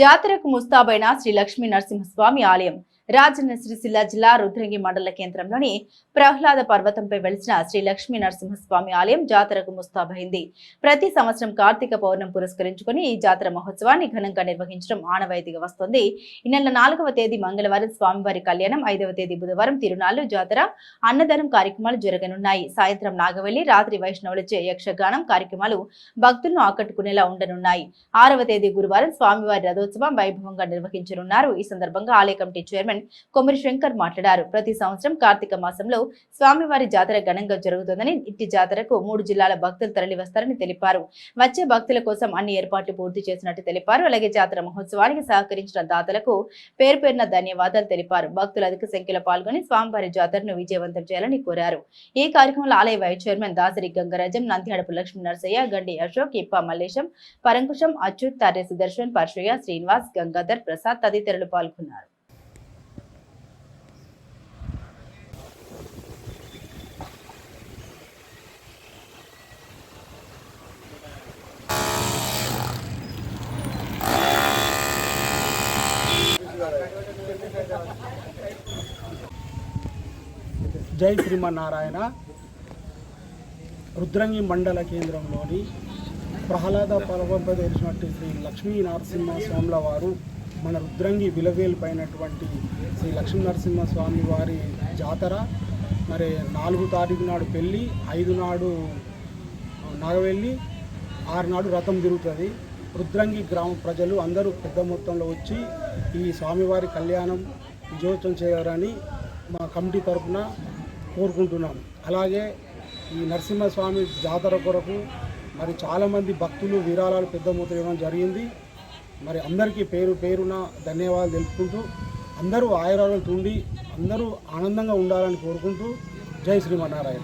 జాతరకు ముస్తాబైన శ్రీ లక్ష్మీ నరసింహస్వామి ఆలయం. రాజన్న సిరిసిల్ల జిల్లా రుద్రంగి మండల కేంద్రంలోని ప్రహ్లాద పర్వతంపై వెలిసిన శ్రీ లక్ష్మీ నరసింహస్వామి ఆలయం జాతరకు ముస్తాబైంది. ప్రతి సంవత్సరం కార్తీక పౌర్ణం పురస్కరించుకుని ఈ జాతర మహోత్సవాన్ని ఘనంగా నిర్వహించడం ఆనవాయితీగా వస్తోంది. ఈ నెల నాలుగవ తేదీ మంగళవారం స్వామివారి కళ్యాణం ఐదవ తేదీ బుధవారం తిరునాళ్ళు జాతర అన్నదానం కార్యక్రమాలు జరగనున్నాయి. సాయంత్రం నాగవెల్లి రాత్రి వైష్ణవులచే యక్షగానం కార్యక్రమాలు భక్తులను ఆకట్టుకునేలా ఉండనున్నాయి. ఆరవ తేదీ గురువారం స్వామివారి రథోత్సవం వైభవంగా నిర్వహించనున్నారు. ఈ సందర్భంగా ఆలయ కమిటీ చైర్మన్ కొమ్మరి శంకర్ మాట్లాడారు. ప్రతి సంవత్సరం కార్తీక మాసంలో స్వామివారి జాతర ఘనంగా జరుగుతుందని ఇట్టి జాతరకు మూడు జిల్లాల భక్తులు తరలి వస్తారని తెలిపారు. వచ్చే భక్తుల కోసం అన్ని ఏర్పాట్లు పూర్తి చేసినట్టు తెలిపారు. అలాగే జాతర మహోత్సవానికి సహకరించిన దాతలకు పేరు పేరున ధన్యవాదాలు తెలిపారు. భక్తులు అధిక సంఖ్యలో పాల్గొని స్వామివారి జాతరను విజయవంతం చేయాలని కోరారు. ఈ కార్యక్రమంలో ఆలయ వైస్ చైర్మన్ దాసరి గంగరాజం నంద్యాడపు లక్ష్మీ నరసయ్య గండి అశోక్ ఇప్ప మల్లేశం పరంకుశం అచ్యుత్ తర్రె సుదర్శన్ పరశయ్య శ్రీనివాస్ గంగాధర్ ప్రసాద్ తదితరులు పాల్గొన్నారు. జై శ్రీమన్నారాయణ. రుద్రంగి మండల కేంద్రంలోని ప్రహ్లాద పర్వంపై తెలిసినట్టు శ్రీ లక్ష్మీ నరసింహ స్వాముల వారు మన రుద్రంగి విలవేలిపోయినటువంటి శ్రీ లక్ష్మీ నరసింహ స్వామి వారి జాతర. మరి నాలుగు తారీఖు నాడు పెళ్ళి ఐదు నాడు నాగవెల్లి ఆరు నాడు రథం తిరుగుతుంది. రుద్రంగి గ్రామ ప్రజలు అందరూ పెద్ద మొత్తంలో వచ్చి ఈ స్వామివారి కళ్యాణం విజయోత్సవం చేయాలని మా కమిటీ తరఫున కోరుకుంటున్నాం అలాగే ఈ నరసింహస్వామి జాతర కొరకు మరి చాలామంది భక్తులు విరాళాలు పెద్ద మొత్తం ఇవ్వడం జరిగింది. మరి అందరికీ పేరు పేరున ధన్యవాదాలు తెలుపుకుంటూ అందరూ ఆయురాలు తుండి అందరూ ఆనందంగా ఉండాలని కోరుకుంటూ జై శ్రీమన్నారాయణ